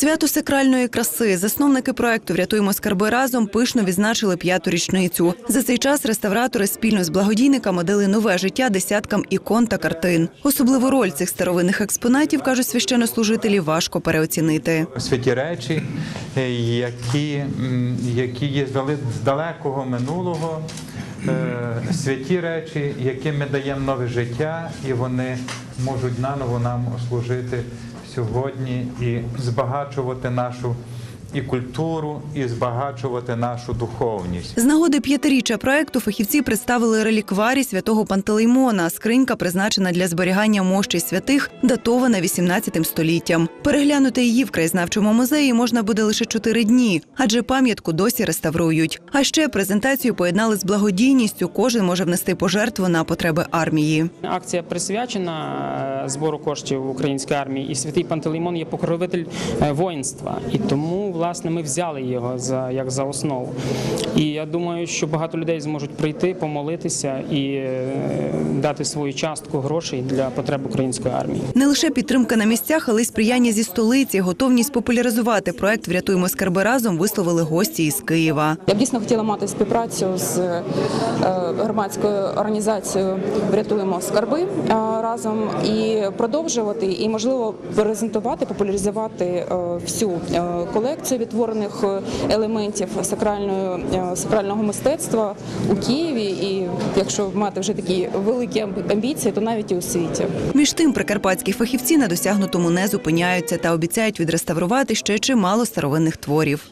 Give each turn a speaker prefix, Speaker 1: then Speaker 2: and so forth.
Speaker 1: Свято сакральної краси. Засновники проекту Врятуємо скарби разом пишно відзначили п'яту річницю. За цей час реставратори спільно з благодійниками дали нове життя десяткам ікон та картин. Особливу роль цих старовинних експонатів кажуть священнослужителі важко переоцінити.
Speaker 2: святі речі, е, які, які є з далекого минулого, е, святі речі, яким ми даємо нове життя, і вони можуть наново нам служити сьогодні і збагачувати нашу і культуру, і збагачувати нашу духовність.
Speaker 1: З нагоди п'ятиріччя проекту фахівці представили релікварій святого Пантелеймона. Скринька призначена для зберігання мощей святих, датована 18 століттям. Переглянути її в краєзнавчому музеї можна буде лише чотири дні, адже пам'ятку досі реставрують. А ще презентацію поєднали з благодійністю. Кожен може внести пожертву на потреби армії.
Speaker 3: Акція присвячена е, збору коштів української армії, і святий Пантелеймон є покровитель е, воїнства. І тому, власне, ми взяли його за як за основу. І я думаю, що багато людей зможуть прийти, помолитися і е, дати свою частку грошей для потреб української армії.
Speaker 1: Не лише підтримка на місцях, але й сприяння зі столиці, готовність популяризувати проект Врятуємо скарби разом висловили гості із Києва.
Speaker 4: Я б дійсно хотіла мати співпрацю з е, громадською організацією Врятуємо скарби е, разом і продовжувати, і можливо презентувати, популяризувати всю колекцію відтворених е, елементів сакральної е, сакрального мистецтва у Києві. І якщо мати вже такі великі амбі- амбіції, то навіть і у світі.
Speaker 1: Між тим, прикарпатські фахівці на досягнутому не зупиняються та обіцяють відреставрувати ще чимало старовинних творів.